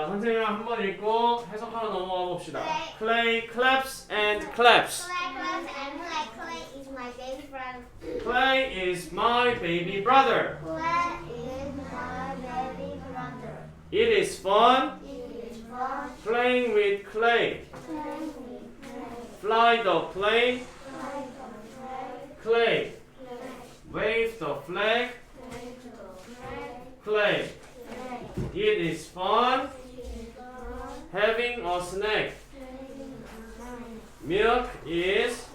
자, 선생님이랑 한 번 읽고 해석하러 넘어가 봅시다. 네. Clay claps and claps. Clay, clay, and clay, clay is my baby brother. Clay is my baby brother. Clay is my baby brother. It is fun It is fun playing with clay. playing with clay. Fly the plane, Fly the clay. clay, Wave the flag, clay the clay, clay. clay. It is fun It is fun having a snack. playing with clay. Milk is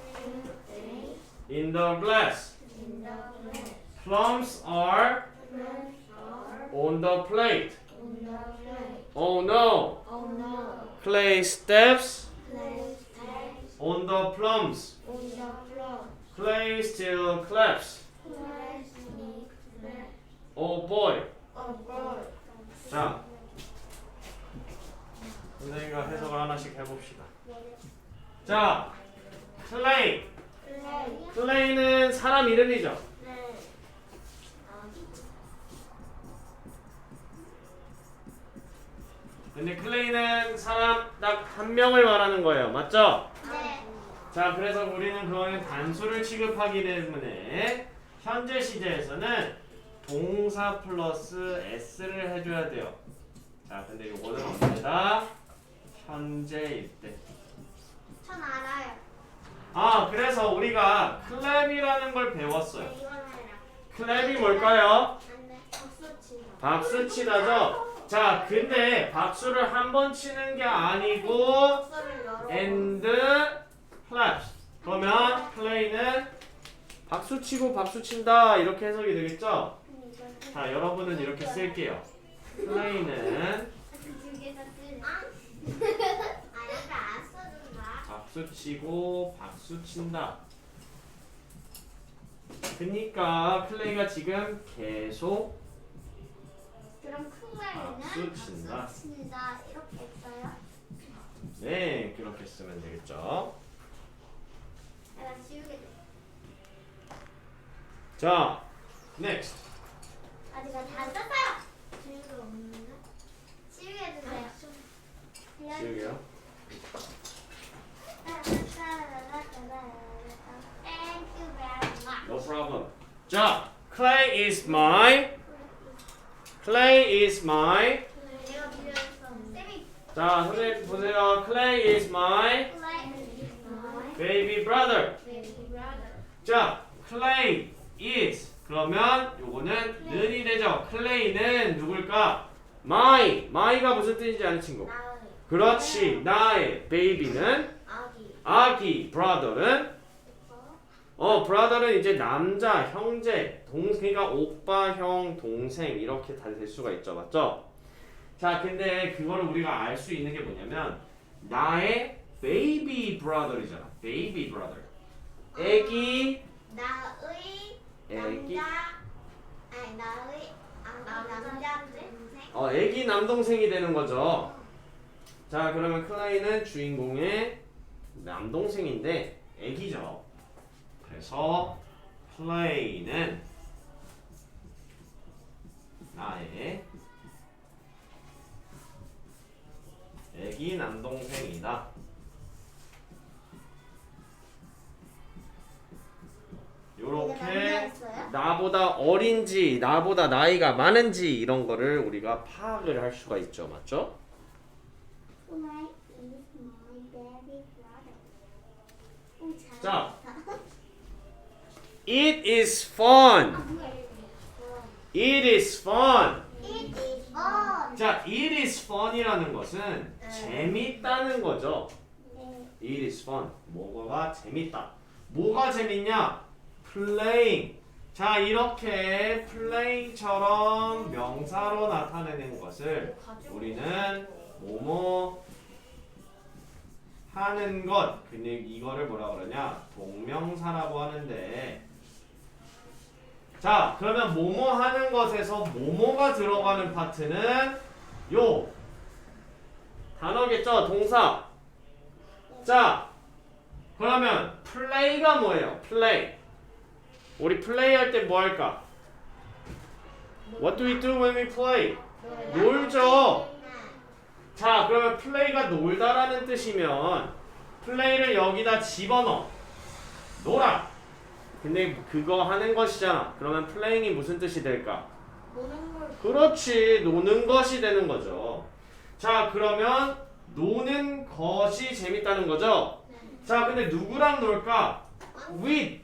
Playing in the glass. in the clay. Plums are Plants are on the plate. in the clay. Oh no! Oh no. Clay steps Clay stays on the plums. on the floor. Clay still claps. Clay sneaks clay. Oh boy. Oh boy. 자, 선생님과 해석을 하나씩 해봅시다. 자. Clay. 클레이는 사람 이름이죠. 네. 근데 클레이는 사람 딱 한 명을 말하는 거예요. 맞죠? 네. 자, 그래서 우리는 그거는 단수를 취급하기 때문에 현재 시제에서는 동사 플러스 s를 해줘야 돼요. 자, 근데 이거는 언제다? 현재일 때. 전 알아요. 아, 그래서 우리가 클랩이라는 걸 배웠어요. 네, 이건. 클랩이 뭘까요? 안 돼. 박수 치다. 박수 치다죠? 자, 근데 박수를 한 번 치는 게 아니고 박수를 and claps. 그러면 play는 박수 치고 박수 친다 이렇게 해석이 되겠죠? 자, 여러분은 이렇게 쓸게요. play는 두개다 쓰. 아. 아 이렇게 안 써준다. 박수 치고 박수 친다. 그니까 플레이가 지금 계속 그럼 박수 친다. 박수 친다 이렇게 했어요. 네 그렇게 쓰면 되겠죠. 내가 지우게 돼. 자, next. 아직 다 썼어요. 지우개 없는데? 지우개 해주세요. 지우개요. No problem. 자, clay is my. clay is my. 자, 선생님 보세요. clay is my baby brother. 자, clay is 그러면 요거는 는이 되죠. clay는 누굴까? my. my가 무슨 뜻인지 아는 친구. 그렇지. 나의 baby는 아기. 아기. brother는 어, brother는 이제 남자, 형제, 동생, 그러니까 오빠, 형, 동생 이렇게 다 될 수가 있죠, 맞죠? 자, 근데 그거를 우리가 알 수 있는 게 뭐냐면 나의 baby brother이잖아, baby brother. 애기, 나의 애기, 남자 아니 나의 아, 남자 동생. 어, 애기 남동생이 되는 거죠. 자, 그러면 클라이는 주인공의 남동생인데 애기죠. 그래서 플레이는 나의 애기 남동생이다. 요렇게? 나보다 어린지 나보다 나이가 많은지 이런 거를 우리가 파악을 할 수가 있죠. 맞죠? Why is my baby brother? 오, 잘 자. 나왔다. It is fun. 아. It is fun. It is fun. 자, it is fun이라는 것은 네. 재밌다는 거죠. 네. It is fun. 뭐가 재밌다. 뭐가 재밌냐? playing. 자, 이렇게 playing처럼 명사로 나타내는 것을 우리는 뭐뭐 하는 것. 근데 이거를 뭐라 그러냐? 동명사라고 하는데 자, 그러면 뭐뭐 하는 것에서 뭐뭐가 들어가는 파트는 요 단어겠죠? 동사. 자, 그러면 플레이가 뭐예요? 플레이. 우리 플레이 할 때 뭐 할까? What do we do when we play? 놀죠. 플레이가 놀다라는 뜻이면 플레이를 여기다 집어넣어. 놀아. 근데 그거 하는 것이잖아. 그러면 플레잉이 무슨 뜻이 될까? 노는 걸 그렇지. 노는 것이 되는 거죠. 자, 그러면 노는 것이 재밌다는 거죠? 자, 근데 누구랑 놀까? with.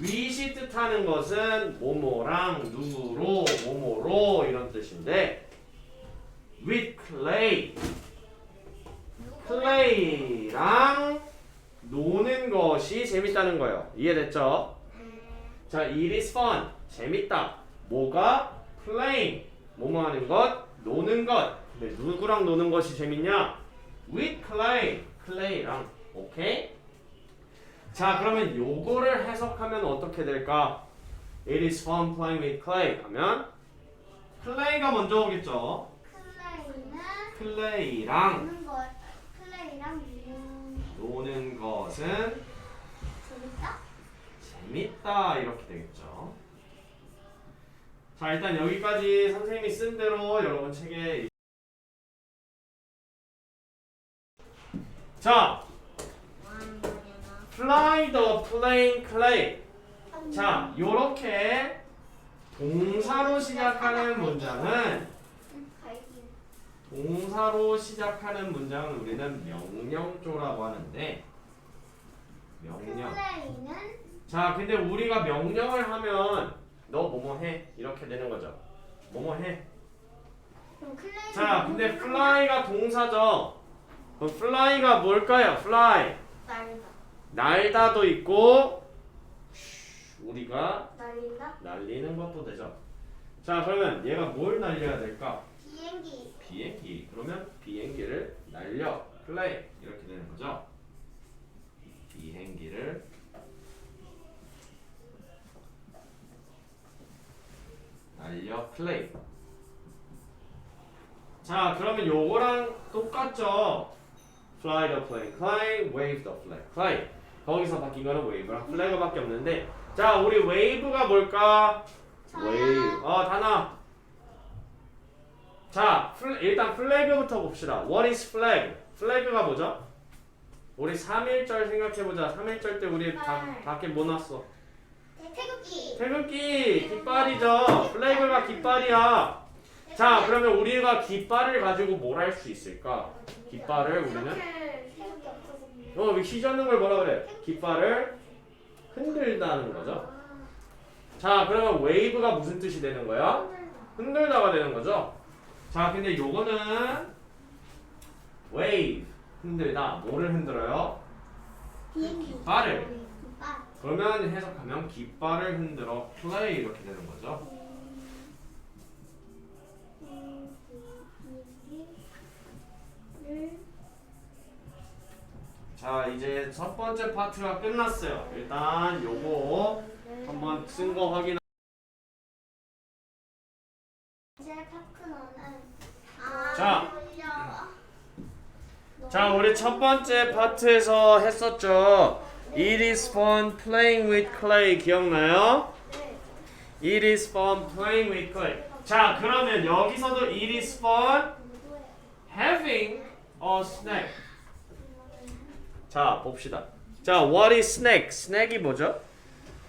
with이 뜻하는 것은 뭐뭐랑 누구로, 뭐뭐로 이런 뜻인데 with clay. 클레이랑 노는 것이 재밌다는 거예요. 이해됐죠? 자, it is fun. 재밌다. 뭐가? playing. 뭐뭐 하는 것? 노는 것. 근데 누구랑 노는 것이 재밌냐? with clay. 클레이랑. 오케이? 자, 그러면 요거를 해석하면 어떻게 될까? It is fun playing with clay. 하면 클레이가 먼저 오겠죠. 클레이는 클레이랑 노는 걸 클레이랑 노는 노는 것은 재밌다? 재밌다 이렇게 되겠죠. 자 일단 여기까지 선생님이 쓴 대로 여러분 책에 자 fly the plane clay 자 요렇게 동사로 시작하는 문장은 동사로 시작하는 문장은 우리는 명령조라고 하는데 명령 자, 근데 우리가 명령을 하면 너 뭐뭐 해 이렇게 되는 거죠. 뭐뭐 해. 그럼 클레이는 자, 근데 fly가 동사죠. 그럼 fly가 뭘까요? fly 날다 날다도 있고 우리가 날린다 날리는 것도 되죠. 자, 그러면 얘가 뭘 날려야 될까? 비행기 비행기. 그러면 비행기를 날려 fly 이렇게 되는 거죠. 비행기를 날려 플레이. 자, 그러면 요거랑 똑같죠. fly the plane, fly, wave the flag, fly. 거기서 바뀐 거는 wave랑 flag밖에 없는데, 자, 우리 wave가 뭘까? 저요. wave. 어, 단어. 자, 플- 일단 플래그부터 봅시다. What is flag? 플래그가 뭐죠? 우리 3일절 생각해보자. 3일절 때 우리 바. 밖에 뭐 났어? 태극기 태극기 깃발이죠. 플래그가 깃발이야. 자, 그러면 우리가 깃발을 가지고 뭘 할 수 있을까? 깃발을 우리는 어, 휘젓는 걸 뭐라 그래? 깃발을 흔들다는 거죠. 자, 그러면 웨이브가 무슨 뜻이 되는 거야? 흔들다가 되는 거죠. 자, 근데 요거는 wave 흔들다. 뭐를 흔들어요? 비행기 깃발을. 깃발 그러면 해석하면 깃발을 흔들어 play 이렇게 되는 거죠. 비행기를 자, 이제 첫 번째 파트가 끝났어요. 일단 요거 한번 쓴 거 확인. 이제 파크너는 아 자. 돌려. 자, 우리 첫 번째 파트에서 했었죠. It is fun playing with clay. 기억나요? 네. It is fun playing with clay. 자, 그러면 여기서도 it is fun having a snack. 자, 봅시다. 자, what is snack? snack이 뭐죠?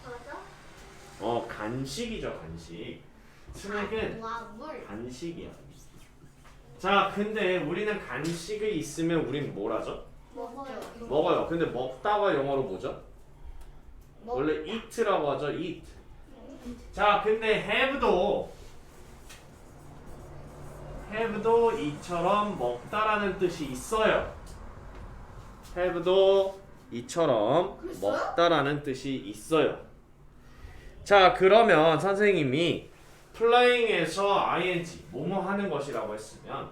맞아? 어, 간식이죠, 간식. 스낵은 와 물. 간식이야. 자, 근데 우리는 간식이 있으면 우린 뭘 하죠? 먹어요. 먹어요. 근데 먹다가 영어로 뭐죠? 먹- 원래 eat라고 하죠, eat. 자, 근데 have도 have도 이처럼 먹다라는 뜻이 있어요. have도 이처럼 그랬어요? 먹다라는 뜻이 있어요. 자, 그러면 선생님이 playing에서 ing 뭐뭐 하는 것이라고 했으면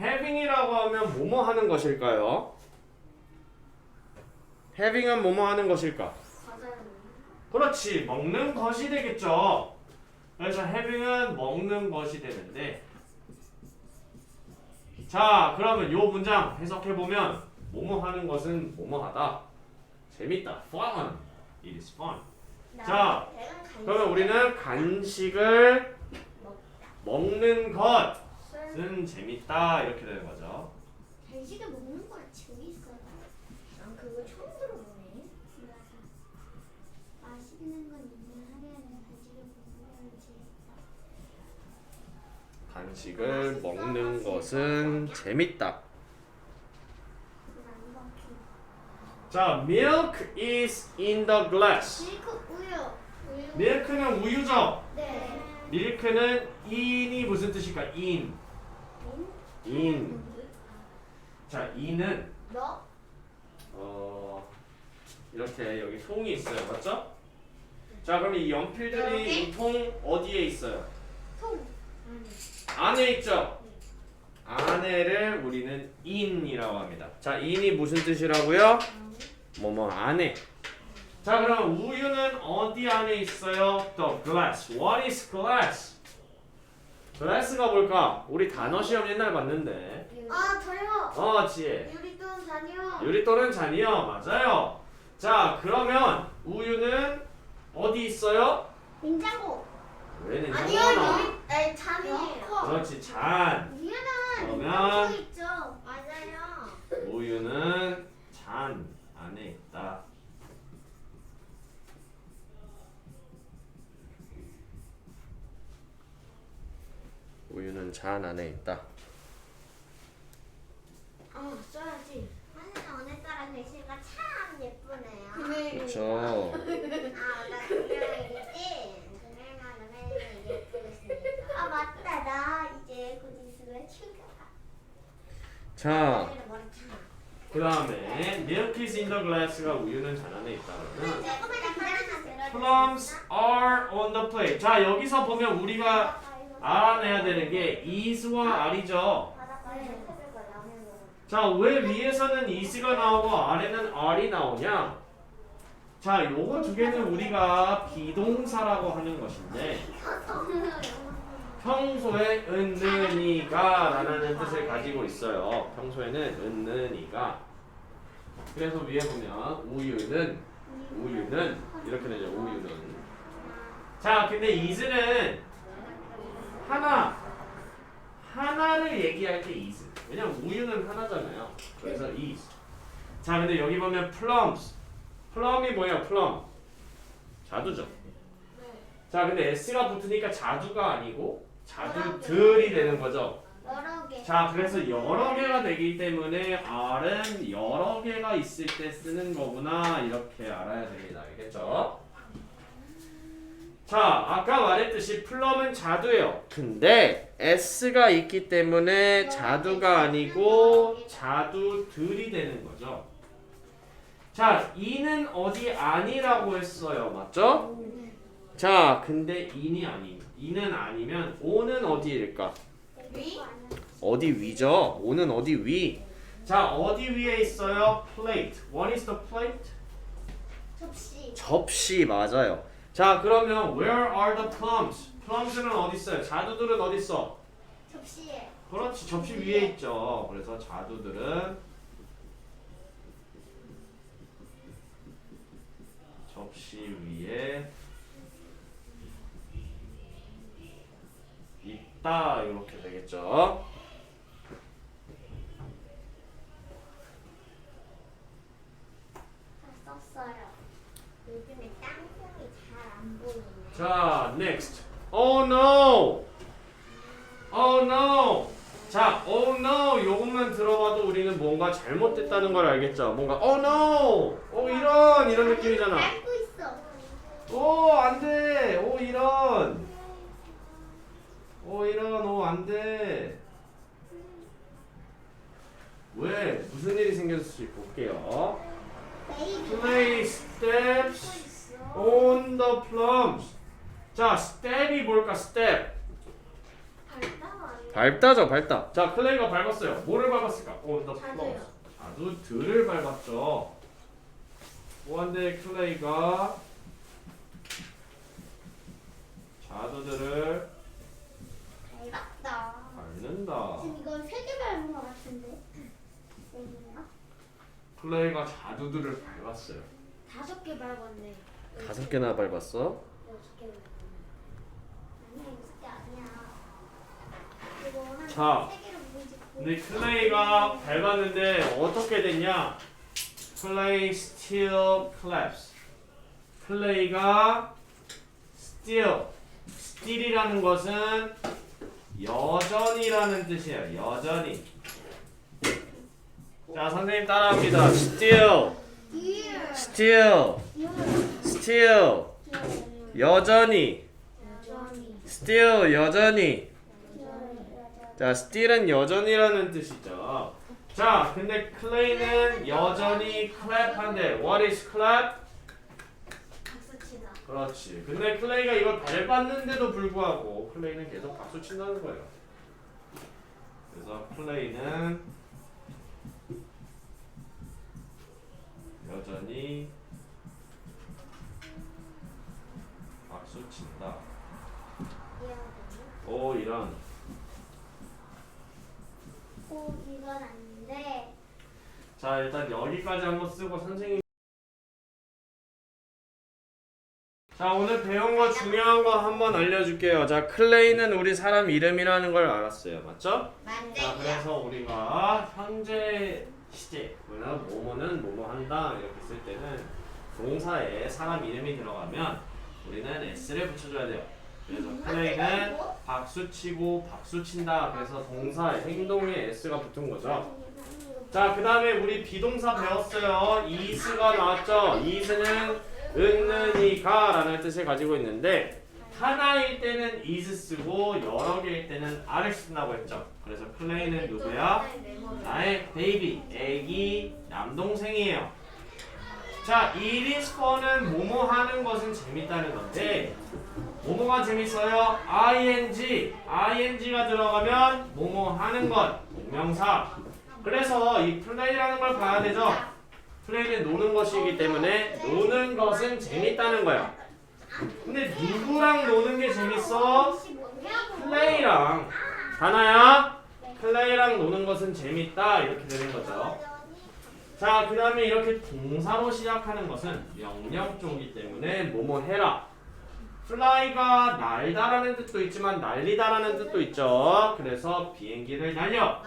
having이라고 하면 뭐뭐 하는 것일까요? having은 뭐뭐 하는 것일까? 그렇지 먹는 것이 되겠죠. 그래서 having은 먹는 것이 되는데 자 그러면 요 문장 해석해 보면 뭐뭐 하는 것은 뭐뭐 하다 재밌다 fun it is fun 자, 그러면 우리는 간식을 먹는 것은 재밌다 이렇게 되는 거죠. 간식을 먹는 걸 재밌어요. 난 그거 처음 들어보네. 맛있는 건 있는 하루에는 간식을 먹는 건 재밌다. 간식을 먹는 것은 재밌다. 난. 자, milk is in the glass. 밀크 우유. 밀크는 우유죠. 네. 밀크는 in이 무슨 뜻일까? in. in. 자, in은 너? 어 이렇게 여기 통이 있어요, 맞죠? 자, 그럼 이? 연필들이 이통 어디에 있어요? 통. 안에 있죠. 안에를 우리는 in이라고 합니다. 자, in이 무슨 뜻이라고요? 뭐뭐 안에. 자, 그럼 우유는 어디 안에 있어요? The glass. What is glass? glass가 뭘까? 우리 단어 시험 옛날 봤는데. 아 저요. 어, 지혜. 유리돈 다녀. 유리 또는 잔이요. 맞아요. 자, 그러면 우유는 어디 있어요? 냉장고. 왜 냉장고 아니요 나와? 유리. 에 잔이에요. 그렇지, 잔. 우유는 그러면- 냉장고 있죠. 맞아요. 우유는 잔 안에 있다. 잔 안에 있다. 아 써야지. 선생님 오늘따라 글씨가 참 예쁘네요. 그렇죠. 아, 나 금요일이지? 금요일만 오면 예쁘겠습니다. 아, 맞다. 나 이제 곧 있으면 휴가가. 자, 오늘은 머리카락. 그 다음에 milk is in the glass가 우유는 잔 안에 있다 그러면 조금만 기다려주세요. plums are on the plate. 자, 여기서 보면 우리가 알아내야 되는 게 is와 먹어. 자, 왜 위에서는 is가 나오고 아래는 are이 나오냐? 자, 요거 두 개는 우리가 비동사라고 하는 것인데 평소에 은는이가 라는 뜻을 가지고 있어요. 평소에는 은는이가 그래서 위에 보면 우유는 우유는 이렇게 되죠. 우유는 자, 근데 is는 하나 하나를 얘기할 때 is. 왜냐면 우유는 하나잖아요. 그래서 is. 자, 근데 여기 보면 plums. plum이 뭐예요? plum. 자두죠. 자, 근데 s가 붙으니까 자두가 아니고 자두들이 되는 거죠. 여러 개. 자, 그래서 여러 개가 되기 때문에 R은 여러 개가 있을 때 쓰는 거구나 이렇게 알아야 됩니다. 알겠죠? 자, 아까 말했듯이 플럼은 자두예요. 근데 S가 있기 때문에 자두가 아니고 자두들이 되는 거죠. 자, 이는 어디 아니라고 했어요. 맞죠? 자, 근데 인이 아니. 이는 아니면 오는 어디일까? 위? 어디 위죠? 오는 어디 위? 자, 어디 위에 있어요? plate. What is the plate? 접시. 접시 맞아요. 자, 그러면 where are the plums? plums는 어디 있어요? 자두들은 어디 있어? 접시에. 그렇지, 접시 위에 있죠. 그래서 자두들은 접시 위에 있다 이렇게 되겠죠. 다 썼어요. 요즘에 땅콩이 잘 안 보이네. 자, next. Oh no. Oh no. 자, oh no. 요것만 들어봐도 우리는 뭔가 잘못됐다는 걸 알겠죠. 뭔가 oh no. 어 이런 이런 느낌이잖아. 밟고 있어. 오, 안 돼. 오 이런. 오 이런. 오 안 돼. 왜? 무슨 일이 생겼을지 볼게요. 베이비. Place steps 있어. on the plums. 자, step이 뭘까? 아니야? 밟다죠, 밟다. 자, 클레이가 밟았어요. 뭐를 밟았을까? on the 자두요. plums. 자두 들을 밟았죠. 원데 클레이가 자두들을 밟았다. 밟는다. 지금 이거 세개 밟은 것 같은데. 여기인가? 클레이가 자두들을 밟았어요. 다섯 개 밟았네. 다섯 개나 밟았어? 여섯 개 밟았네. 자. 근데 클레이가 밟았는데 어떻게 됐냐? 클레이 still claps. 클레이가 still. still이라는 것은 여전히라는 뜻이에요. 여전히. 자, 선생님 따라합니다. still, still, still. 여전히. Still 여전히. 자, still은 여전히라는 뜻이죠. 자, 근데 클레이는 여전히 clap한데 what is clap? 그렇지. 근데 클레이가 이걸 밟았는데도 불구하고 클레이는 계속 박수 친다는 거예요. 그래서 클레이는 여전히 박수 친다. 오 이런. 오 이건 아닌데 자 일단 여기까지 한번 쓰고 선생님. 자 오늘 배운 거 중요한 거 한번 알려줄게요. 자 클레이는 우리 사람 이름이라는 걸 알았어요, 맞죠? 자 만들기야 그래서 우리가 현재 시제 그러면 뭐뭐는 뭐뭐 한다 이렇게 쓸 때는 동사에 사람 이름이 들어가면 우리는 s를 붙여줘야 돼요. 그래서 클레이는 박수 치고 박수 친다. 그래서 동사에 행동에 s가 붙은 거죠. 자, 그 다음에 우리 비동사 배웠어요. is가 나왔죠. is는 은는이가 라는 뜻을 가지고 있는데 하나일 때는 is 쓰고 여러 개일 때는 a를 쓴다고 했죠. 그래서 클레이는 누구야? 나의 베이비, 애기, 남동생이에요. 자, it is fun은 뭐뭐 하는 것은 재밌다는 건데 뭐뭐가 재밌어요? ing, ing가 들어가면 뭐뭐 하는 것, 동명사. 그래서 이 플레이라는 걸 봐야 되죠. 플레이는 노는 것이기 때문에 노는 것은 재밌다는 거야. 근데 누구랑 노는 게 재밌어? 플레이랑 다나야 플레이랑 노는 것은 재밌다 이렇게 되는 거죠. 자, 그 다음에 이렇게 동사로 시작하는 것은 명령 쪽이기 때문에 뭐뭐 해라. Fly가 날다라는 뜻도 있지만 날리다라는 뜻도 있죠. 그래서 비행기를 날려.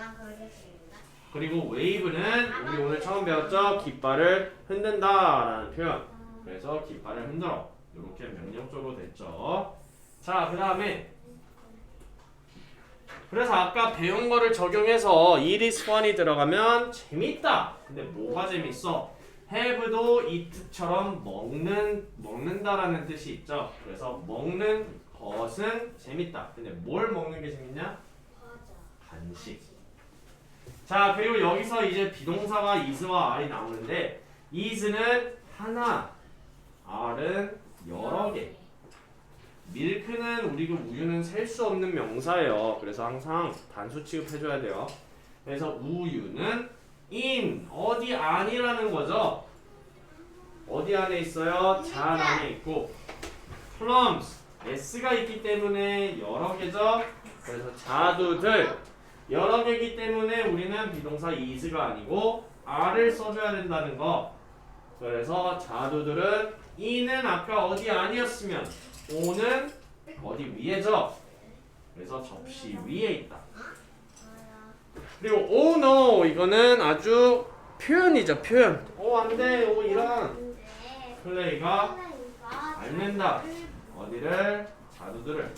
그리고 wave는 우리 오늘 처음 배웠죠. 깃발을 흔든다라는 표현. 그래서 깃발을 흔들어. 이렇게 명령적으로 됐죠. 자, 그 다음에 그래서 아까 배운 거를 적용해서 is fun이 들어가면 재밌다. 근데 뭐가 재밌어? Have도 it처럼 먹는 먹는다라는 뜻이 있죠. 그래서 먹는 것은 재밌다. 근데 뭘 먹는 게 재밌냐? 간식. 자 그리고 여기서 이제 비동사가 is와 are이 나오는데 is는 하나, are는 여러 개. 밀크는 우리 그 우유는 셀 수 없는 명사예요. 그래서 항상 단수 취급해줘야 돼요. 그래서 우유는 in 어디 안이라는 거죠. 어디 안에 있어요? 잔 안에 있고 plums s가 있기 때문에 여러 개죠. 그래서 자두들 여러 개이기 때문에 우리는 비동사 is가 아니고 are를 써줘야 된다는 거. 그래서 자두들은 in은 아까 어디 아니었으면 o는 어디 위에죠. 그래서 접시 위에 있다. 그리고 oh no 이거는 아주 표현이죠 표현. 오 안돼 오 이런 클레이가 밟는다. 어디를 자두들을.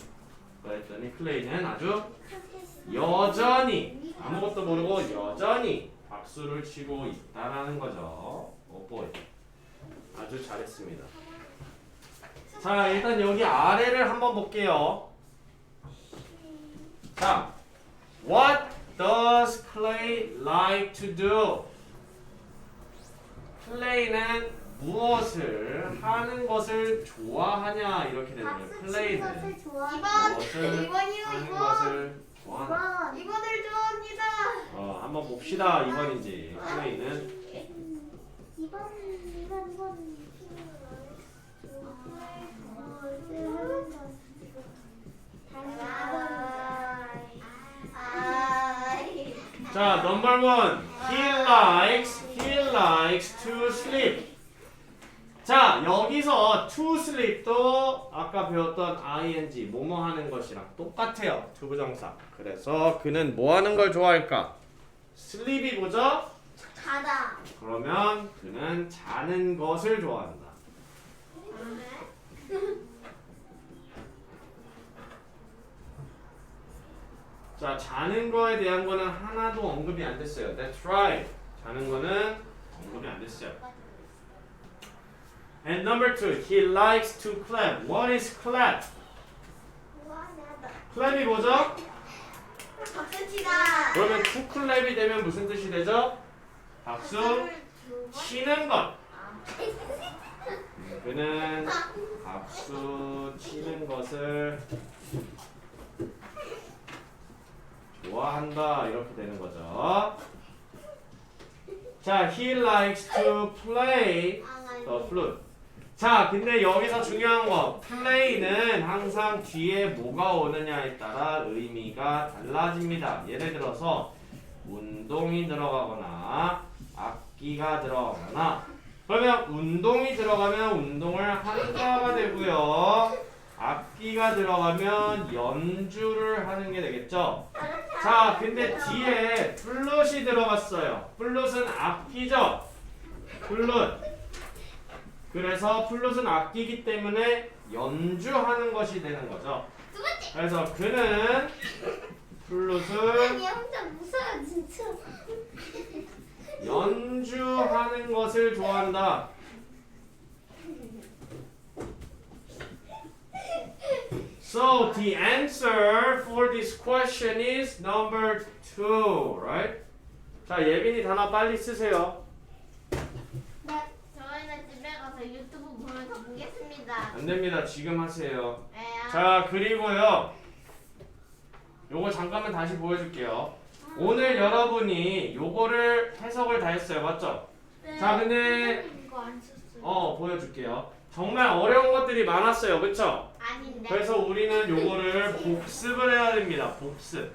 그랬더니 클레이는 아주 여전히 아무것도 모르고 여전히 박수를 치고 있다라는 거죠. 오보이 아주 잘했습니다. 자 일단 여기 아래를 한번 볼게요. 자, what does Clay like to do? 클레이는 무엇을 하는 것을 좋아하냐 이렇게 되는 거예요. 클레이는 무엇을 하는 이번. 것을 좋아하나? 이번을 좋아합니다. 어, 한번 봅시다. 이번인지 클레이는 2번, 2번, 2번. 자, number one. He likes, he likes to sleep. 자, 여기서 to sleep도 아까 배웠던 ing 뭐뭐 하는 것이랑 똑같아요. 투부정사. 그래서 그는 뭐 하는 걸 좋아할까? sleep이 뭐죠? 자다. 그러면 그는 자는 것을 좋아한다. 자, 자는 거에 대한 거는 하나도 언급이 안 됐어요. That's right. 자는 거는 언급이 안 됐어요. And number two, he likes to clap. What is clap? clap이 뭐죠? 박수 치다. 그러면 clap이 되면 무슨 뜻이 되죠? 박수 치는 것. 그는 박수 치는 것을 좋아한다 이렇게 되는 거죠. 자, he likes to play the flute. 자, 근데 여기서 중요한 거 play는 항상 뒤에 뭐가 오느냐에 따라 의미가 달라집니다. 예를 들어서 운동이 들어가거나 악기가 들어가거나 그러면 운동이 들어가면 운동을 한다가 되고요. 악기가 들어가면 연주를 하는 게 되겠죠. 자, 근데 뒤에 플룻이 들어갔어요. 플룻은 악기죠. 플룻. 그래서 플룻은 악기이기 때문에 연주하는 것이 되는 거죠. 두 번째. 그래서 그는 플룻을 얘 혼자 무서워 진짜. 연주하는 것을 좋아한다. So the answer for this question is number two, right? 자, 예빈이 단어 빨리 쓰세요. 네. 저희는 집에 가서 유튜브 보면서 보겠습니다. 안 됩니다. 지금 하세요. 왜요? 자, 그리고요. 요거 잠깐만 다시 보여줄게요. 오늘 여러분이 요거를 해석을 다 했어요. 맞죠? 네. 자, 근데 이거 안 썼어요. 어, 보여줄게요. 정말 어려운 것들이 많았어요. 그쵸? 아닌데. 그래서 우리는 요거를 복습을 해야 됩니다. 복습.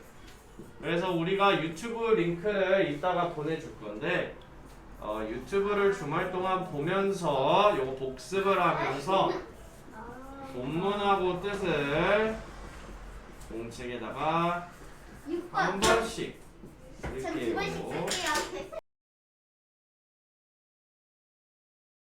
그래서 우리가 유튜브 링크를 이따가 보내줄 건데 어, 유튜브를 주말 동안 보면서 요거 복습을 하면서 아, 본문하고 뜻을 공책에다가 6번. 한 번씩 전두 쓸게요. 번씩 쓸게요.